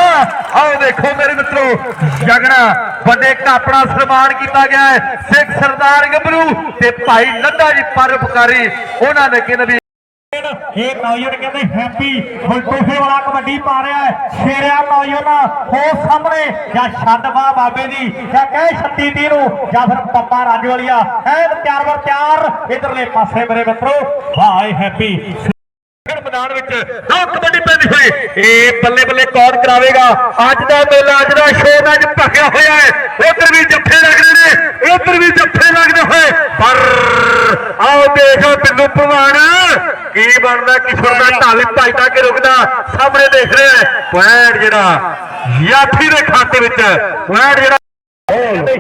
ਆਓ ਦੇਖੋ ਮੇਰੇ ਮਿੱਤਰੋ, ਜਗਣਾ ਵੱਡੇ ਕਾਪੜਾ ਸਨਮਾਨ ਕੀਤਾ ਗਿਆ ਹੈ। ਸਿੱਖ ਸਰਦਾਰ ਗੱਭਰੂ ਤੇ ਭਾਈ ਲੱਡਾ ਜੀ ਪਰਉਪਕਾਰੀ ਉਹਨਾਂ ਨੇ ਕਹਿੰਦੇ ਵੀ ਇਹ ਨੌਜਵਾਨ ਕਹਿੰਦੇ, ਹੈਪੀ ਬਲਟੋਹੇ ਵਾਲਾ ਕਬੱਡੀ ਪਾ ਰਿਹਾ ਹੈ। ਸ਼ੇਰਿਆ ਨੌਜਵਾਨ ਹੋ ਸਾਹਮਣੇ, ਜਾਂ ਛੱਡ ਵਾ ਬਾਬੇ ਦੀ, ਜਾਂ ਕਹਿ 36 30 ਨੂੰ, ਜਾਂ ਫਿਰ ਪੱਪਾ ਰਾਜਵਾਲੀਆ ਐ ਤਿਆਰ ਵਰ ਤਿਆਰ, ਇਧਰਲੇ ਪਾਸੇ ਮੇਰੇ ਮਿੱਤਰੋ। ਵਾਹ ਹੈਪੀ। ਮੈਦਾਨ ਵਿੱਚ ਲੋ ਕਬੱਡੀ ਪੈਂਦੀ ਹੋਈ ਇਹ ਬੱਲੇ ਬੱਲੇ ਕੌਣ ਕਰਾਵੇਗਾ? ਅੱਜ ਦਾ ਮੇਲਾ, ਅੱਜ ਦਾ ਸ਼ੋਅ ਅੱਜ ਭਖਿਆ ਹੋਇਆ ਹੈ। ਉਧਰ ਵੀ ਜੱਫੇ ਲੱਗਦੇ ਨੇ, ਉਧਰ ਵੀ ਜੱਫੇ ਲੱਗਦੇ ਹੋਏ। ਪਰ ਆਓ ਦੇਖੋ ਬਿੱਲੂ ਭਵਾਨ ਕੀ ਬਣਦਾ ਕਿਸ਼ੋਰ ਦਾ ਢਾਲੀ ਭਜਦਾ ਕਿ ਰੁਕਦਾ। ਸਾਹਮਣੇ ਦੇਖ ਰਿਹਾ ਹੈ ਪੁਆਇੰਟ ਜਿਹੜਾ ਯਾਫੀ ਦੇ ਖਾਤੇ ਵਿੱਚ, ਪੁਆਇੰਟ ਜਿਹੜਾ ਤੇ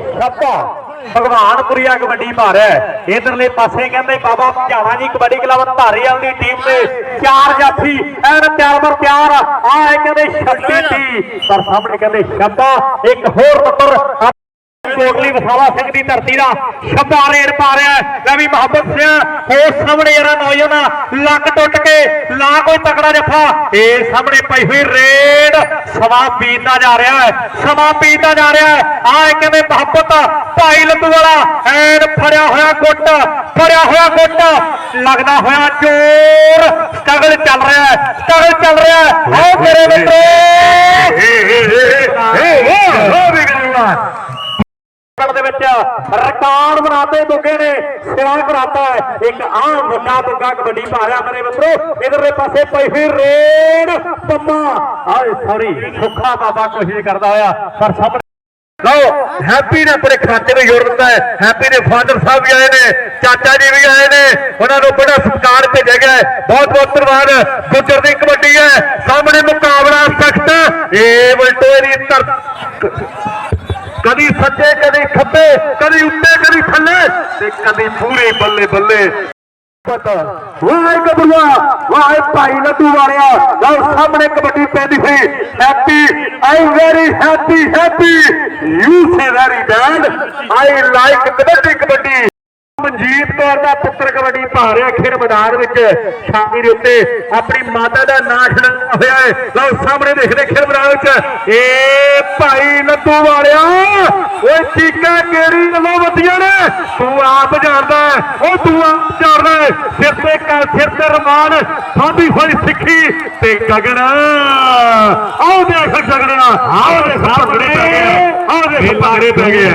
ਭਗਵਾਨਪੁਰੀਆ ਕਬੱਡੀ ਭਾਰ ਹੈ। ਇਧਰਲੇ ਪਾਸੇ ਕਹਿੰਦੇ ਬਾਬਾ ਭਜਾਣਾ ਜੀ ਕਬੱਡੀ ਕਲੱਬ ਧਾਰੀਵਾਲ ਦੀ ਟੀਮ ਦੇ ਚਾਰ ਜਾਫੀ ਐਨ ਤਿਆਰ ਬਰ ਆ ਕਹਿੰਦੇ ਸ਼ਕਤੀ ਪਰ ਸਾਹਮਣੇ ਕਹਿੰਦੇ ਸ਼ਬਦਾ ਇੱਕ ਹੋਰ ਨੰਬਰ ਕੋਟਲੀ ਵਸਾਵਾ ਸਿੰਘ ਦੀ ਧਰਤੀ ਦਾ ਛੱਬਾ ਰੇੜ ਪਾ ਰਿਹਾ ਹੈ। ਲੈ ਵੀ ਮੁਹੱਬਤ ਸਿੰਘ ਉਹ ਸਾਹਮਣੇ ਯਾਰਾ ਨੌਜਵਾਨ ਲੱਕ ਟੁੱਟ ਕੇ ਲਾ ਕੋਈ ਤਕੜਾ ਜੱਫਾ ਇਹ ਸਾਹਮਣੇ ਪਈ ਹੋਈ ਰੇਡ ਸਵਾ ਪੀਂਦਾ ਜਾ ਰਿਹਾ ਹੈ ਸਵਾ ਪੀਂਦਾ ਜਾ ਰਿਹਾ ਹੈ ਆ ਕਹਿੰਦੇ ਮੁਹੱਬਤ ਭਾਈ ਲੱਦੂ ਵਾਲਾ ਐਨ ਫੜਿਆ ਹੋਇਆ ਗੁੱਟ ਫੜਿਆ ਹੋਇਆ ਗੁੱਟ ਲੱਗਦਾ ਹੋਇਆ ਜ਼ੋਰ ਸਟਰਗਲ ਚੱਲ ਰਿਹਾ ਹੈ ਸਟਰਗਲ ਚੱਲ ਰਿਹਾ ਹੈ ਆਓ ਮੇਰੇ ਮਿੱਤਰੋ ਪਿੰਡ ਦੇ ਵਿੱਚ ਰਿਕਾਰਡ ਬਣਾਤੇ ਦੁੱਗੇ ਨੇ ਸਿਰਾ ਕਰਾਤਾ ਇੱਕ ਆਹ ਵੱਡਾ ਦੁੱਗਾ ਕਬੱਡੀ ਪਾ ਰਿਹਾ ਮੇਰੇ ਮਿੱਤਰੋ। ਇਧਰਲੇ ਪਾਸੇ ਪਈ ਹੋਈ ਰੇਡ ਪੰਮਾ ਆਏ ਸੌਰੀ ਸੁੱਖਾ ਬਾਬਾ ਕੋਸ਼ਿਸ਼ ਕਰਦਾ ਹੋਇਆ, ਪਰ ਸਾਹਮਣੇ ਲਓ, ਹੈਪੀ ਨੇ ਆਪਣੇ ਖਾਤੇ ਨੂੰ ਜੋੜ ਦਿੱਤਾ ਹੈ। ਹੈਪੀ ਦੇ ਫਾਦਰ ਸਾਹਿਬ ਵੀ ਆਏ ਨੇ, ਚਾਚਾ ਜੀ ਵੀ ਆਏ ਨੇ। ਉਹਨਾਂ ਨੂੰ ਬੜਾ ਸਤਿਕਾਰ ਭੇਜਿਆ ਗਿਆ ਬਹੁਤ ਬਹੁਤ ਧੰਨਵਾਦ। ਗੁੱਜਰ ਦੀ ਕਬੱਡੀ ਹੈ। ਸਾਹਮਣੇ ਮੁਕਾਬਲਾ ਸਖਤ। ਇਹ ਬਲਟੋਏ ਦੀ ਧਰ ਕਦੀ ਸੱਜੇ, ਕਦੀ ਖੱਬੇ, ਕਦੀ ਉੱਤੇ, ਕਦੀ ਥੱਲੇ ਤੇ ਕਦੀ ਪੂਰੇ ਬੱਲੇ ਬੱਲੇ। ਵਾਹ ਕਬੂਆ ਵਾਹ ਭਾਈ ਲੱਡੂ ਵਾਲਿਆ, ਲਓ ਸਾਹਮਣੇ ਕਬੱਡੀ ਪੈਂਦੀ ਸੀ। Happy I very happy happy you say very bad I like kabaddi kabaddi. Manjit Kaur ਦਾ ਪੁੱਤਰ ਕਬੱਡੀ ਪਾ ਰਿਹਾ ਖੇਡ ਮੈਦਾਨ ਵਿੱਚ। ਛਾਤੀ ਦੇ ਉੱਤੇ ਆਪਣੀ ਮਾਤਾ ਦਾ ਨਾਂ ਛੜਿਆ ਹੋਇਆ ਹੈ। ਲਓ ਸਾਹਮਣੇ ਦੇਖਦੇ ਖੇਡ ਮੈਦਾਨ ਵਿੱਚ। ਏ ਭਾਈ ਲੱਡੂ ਵਾਲਿਆ ਓਏ ਚੀਕਾਂ ਕਿਹੜੀ ਗੱਲੋਂ ਵੱਧੀਆਂ ਨੇ। ਤੂੰ ਆਪ ਜਾਣਦਾ ਹੈ, ਉਹ ਤੂੰ ਆਪ ਜਾਣਦਾ ਸਿਰ ਤੇ ਕ- ਸਿਰ ਤੇ ਰਮਾਨ ਸਾਂਭੀ ਹੋਈ ਸਿੱਖੀ ਤੇ ਗਗਨ। ਆਓ ਦੇਖ ਗਗਨ। ਆਓ ਦੇਖ ਭੰਗੜੇ ਪੈ ਗਏ ਆਓ ਦੇਖ ਭੰਗੜੇ ਪੈ ਗਏ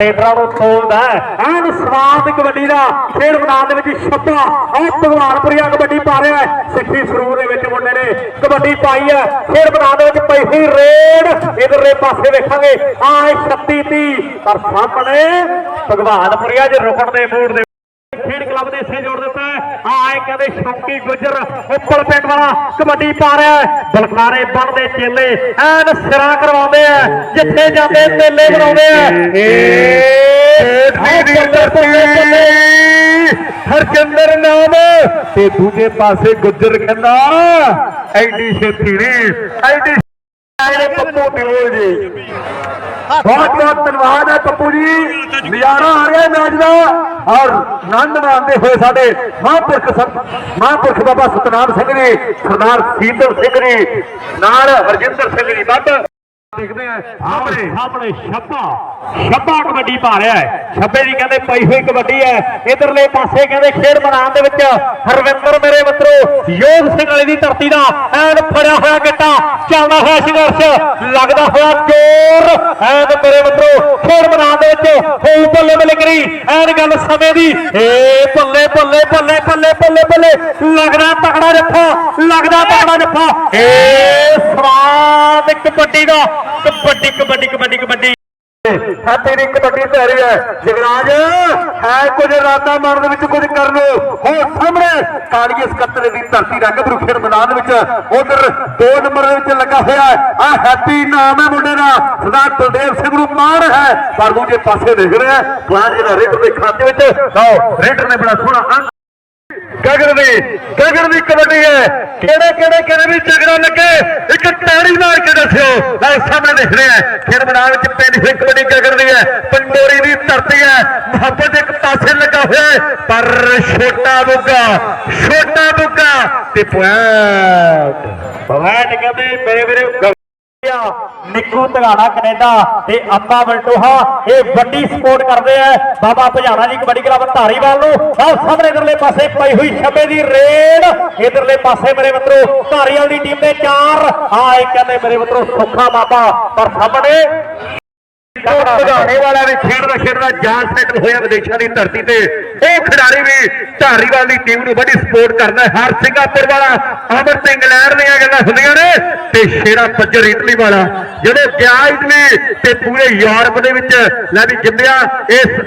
ਇਧਰਾਂ ਤੋਲਦਾ ਐਨ ਸਵਾਦ ਕਬੱਡੀ ਦਾ ਖੇਡ ਮੈਦਾਨ ਦੇ ਵਿੱਚ ਛੱਪਾ। ਉਹ ਭਗਵਾਨਪੁਰੀਆ ਕਬੱਡੀ ਪਾ ਰਿਹਾ ਸਿੱਖੀ ਸਰੂਰ ਦੇ ਵਿੱਚ ਮੁੰਡੇ ਨੇ ਕਬੱਡੀ ਪਾਈ ਹੈ। ਖੇਡ ਮੈਦਾਨ ਦੇ ਵਿੱਚ ਪਈ ਹੋਈ ਰੇਡ। ਇਧਰਲੇ ਪਾਸੇ ਵੇਖਾਂਗੇ। ਆਹ 36 30 ਪਰ ਸਾਹਮਣੇ ਭਗਵਾਨਪੁਰੀਆ ਜੇ ਰੁਕਣ ਦੇ ਮੂਡ ਦੇ ਖੇਡ ਕਲੱਬ ਦੇ ਹਿੱਸੇ ਜੋੜ ਦਿੱਤਾ ਹੈ। ਆਏ ਕਹਿੰਦੇ ਸ਼ੌਕੀ ਗੁੱਜਰ ਉੱਪਲ ਪਿੰਡ ਵਾਲਾ ਕਬੱਡੀ ਪਾ ਰਿਹਾ ਹੈ। ਬਲਕਾਰੇ ਬਣਦੇ ਚੇਲੇ ਐਨ ਸਿਰਾ ਕਰਵਾਉਂਦੇ ਆ ਜਿੱਥੇ ਜਾਂਦੇ ਮੇਲੇ ਬਣਾਉਂਦੇ ਆ। ਦੀ ਹਰਜਿੰਦਰ ਨਾਮ। ਤੇ ਦੂਜੇ ਪਾਸੇ ਗੁੱਜਰ ਕਹਿੰਦਾ ਐਡੀ ਛੇਤੀ ਨਹੀਂ ਐਡੀ ਆਏ ਪੱਪੂ ਦਿਓਲ ਜੀ। ਬਹੁਤ ਬਹੁਤ ਧੰਨਵਾਦ ਹੈ ਪੱਪੂ ਜੀ। ਨਜ਼ਾਰਾ ਆ ਰਿਹਾ ਮੈਚ ਦਾ। ਔਰ ਆਨੰਦ ਮਾਣਦੇ ਹੋਏ ਸਾਡੇ ਮਹਾਂਪੁਰਖ ਮਹਾਂਪੁਰਖ ਬਾਬਾ ਸਤਨਾਮ ਸਿੰਘ ਜੀ, ਸਰਦਾਰ ਸੀਤਲ ਸਿੰਘ ਜੀ, ਨਾਲ ਹਰਜਿੰਦਰ ਸਿੰਘ ਜੀ ਵੱਧ। ਦੇਖਦੇ ਆ ਸਾਹਮਣੇ ਸਾਹਮਣੇ ਛੱਪਾ ਛੱਪਾ ਕਬੱਡੀ ਪਾ ਰਿਹਾ ਹੈ। ਛੱਬੇ ਜੀ ਕਹਿੰਦੇ ਪਈ ਹੋਈ ਕਬੱਡੀ ਹੈ। ਇਧਰਲੇ ਪਾਸੇ ਕਹਿੰਦੇ ਖੇਡ ਮੈਦਾਨ ਦੇ ਵਿੱਚ ਹਰਵਿੰਦਰ ਮੇਰੇ ਮਿੱਤਰੋ, ਯੋਗ ਸਿੰਘ ਵਾਲੀ ਦੀ ਧਰਤੀ ਦਾ ਐਨ ਫੜਿਆ ਹੋਇਆ ਗਿੱਟਾ, ਚੱਲਦਾ ਹੋਇਆ ਸੰਘਰਸ਼, ਲੱਗਦਾ ਹੋਇਆ ਜ਼ੋਰ। ਐਨ ਮੇਰੇ ਮਿੱਤਰੋ, ਖੇਡ ਮੈਦਾਨ ਦੇ ਵਿੱਚ ਹੋਊ ਬੱਲੇ ਬੱਲੇ ਕਰੀ। ਐਨ ਗੱਲ ਸਮੇਂ ਦੀ, ਏ ਬੱਲੇ ਬੱਲੇ ਬੱਲੇ ਬੱਲੇ ਬੱਲੇ ਬੱਲੇ ਲੱਗਦਾ ਤਕੜਾ ਜੱਫਾ, ਲੱਗਦਾ ਤਕੜਾ ਜੱਫਾ। ਏ ਸਵਾਦ ਕਬੱਡੀ ਦਾ, ਕਬੱਡੀ ਕਬੱਡੀ ਕਬੱਡੀ ਕਬੱਡੀ। ਆ ਤੇਰੀ ਕਬੱਡੀ ਪੈ ਰਹੀ ਹੈ। ਜਗਰਾਜ, ਹੈ ਕੁਝ ਰਾਤਾਂ ਮਾਰਨ ਵਿੱਚ, ਕੁਝ ਕਰਨ ਨੂੰ। ਹੋਰ ਸਾਹਮਣੇ, ਕਾਲੀਏ ਸਕੱਤਰੇ ਦੀ ਧਰਤੀ ਰੰਗ ਬਰੂ ਬਰੁਖੇਰ ਮੈਦਾਨ ਵਿੱਚ, ਉਧਰ 2 ਨੰਬਰ ਦੇ ਵਿੱਚ ਲੱਗਾ ਹੋਇਆ ਹੈ। ਆ ਹੈਪੀ ਨਾਮ ਹੈ ਮੁੰਡੇ ਦਾ। ਸਰਦਾਰ ਬਲਦੇਵ ਸਿੰਘ ਨੂੰ ਮਾਰ ਹੈ। ਪਰ ਦੂਜੇ ਪਾਸੇ ਦੇਖ ਰਿਹਾ ਕਲਾਸ ਜਿਹੜਾ ਰੇਡਰ ਦੇ ਖਾਤੇ ਵਿੱਚ। ਲਓ ਰੇਡਰ ਨੇ ਬੜਾ ਸੋਹਣਾ ਅੰਕ ਗਗਨ ਦੀ ਗਗਨ ਦੀ ਕਬੱਡੀ ਹੈ। ਕਿਹੜੇ ਕਿਹੜੇ ਕਿਹੜੇ ਵੀ ਝਗੜਾ ਲੱਗੇ, ਇੱਕ ਟਾੜੀ ਮਾਰ ਕੇ ਦੱਸਿਓ। ਲੈ ਸਾਹਮਣੇ ਦਿਖ ਰਿਹਾ ਖੇਡ ਮੈਦਾਨ ਵਿੱਚ ਪਿੰਡ ਹੋਈ ਕਬੱਡੀ ਗਗਨ ਦੀ ਹੈ, ਪੰਡੋਰੀ ਦੀ ਧਰਤੀ ਹੈ, ਮੁਹੱਬਤ ਇੱਕ ਪਾਸੇ ਲੱਗਾ ਹੋਇਆ ਪਰ ਛੋਟਾ ਬੁੱਗਾ ਛੋਟਾ ਬੁੱਗਾ ਤੇ ਪੁਆਇੰਟ। ਬਵੈਟ ਕਹਿੰਦੇ, ਮੇਰੇ ਵੀਰੇ ਨਿੱਕੂ ਤਗਾਣਾ ਕੈਨੇਡਾ ਤੇ ਅੰਬਾ ਬਲਟੋਹਾ, ਇਹ ਵੱਡੀ ਸਪੋਰਟ ਕਰਦੇ ਆ। ਬਾਬਾ ਭਜਾਣਾ ਜੀ ਕਬੱਡੀ ਕਲੱਬ ਧਾਰੀਵਾਲ ਨੂੰ। ਆਹ ਸਾਹਮਣੇ ਇਧਰਲੇ ਪਾਸੇ ਪਈ ਹੋਈ ਛੱਬੇ ਦੀ ਰੇਡ। ਇਧਰਲੇ ਪਾਸੇ ਮੇਰੇ ਮਿੱਤਰੋ, ਧਾਰੀਵਾਲ ਦੀ ਟੀਮ ਦੇ ਚਾਰ। ਆ ਇਹ ਕਹਿੰਦੇ ਮੇਰੇ ਮਿੱਤਰੋ, ਸੁੱਖਾ ਬਾਬਾ ਪਰ ਸਾਹਮਣੇ ਵਧਾਣੇ ਵਾਲਾ ਵੀ ਖੇਡਦਾ ਖੇਡਦਾ ਜਾਨ ਸੈਟਲ ਹੋਇਆ ਵਿਦੇਸ਼ਾਂ ਦੀ ਧਰਤੀ ਤੇ। ਉਹ ਖਿਡਾਰੀ ਵੀ ਧਾਰੀਵਾਲ ਦੀ ਟੀਮ ਨੂੰ ਬੜੀ ਸਪੋਰਟ ਕਰਦਾ ਹੈ। ਹਰ ਸਿੰਗਾਪੁਰ ਵਾਲਾ, ਅਮਰ ਸਿੰਘ ਇੰਗਲੈਂਡ ਦੀਆਂ ਗੱਲਾਂ ਹੁੰਦੀਆਂ ਨੇ। ਤੇ ਸ਼ੇਰਾ ਪੱਜਰ ਇਟਲੀ ਵਾਲਾ, ਜਦੋਂ ਗਿਆ ਇਟਲੀ ਤੇ ਪੂਰੇ ਯੂਰਪ ਦੇ ਵਿੱਚ ਲੈ ਵੀ ਜਿੰਦਿਆ ਇਸ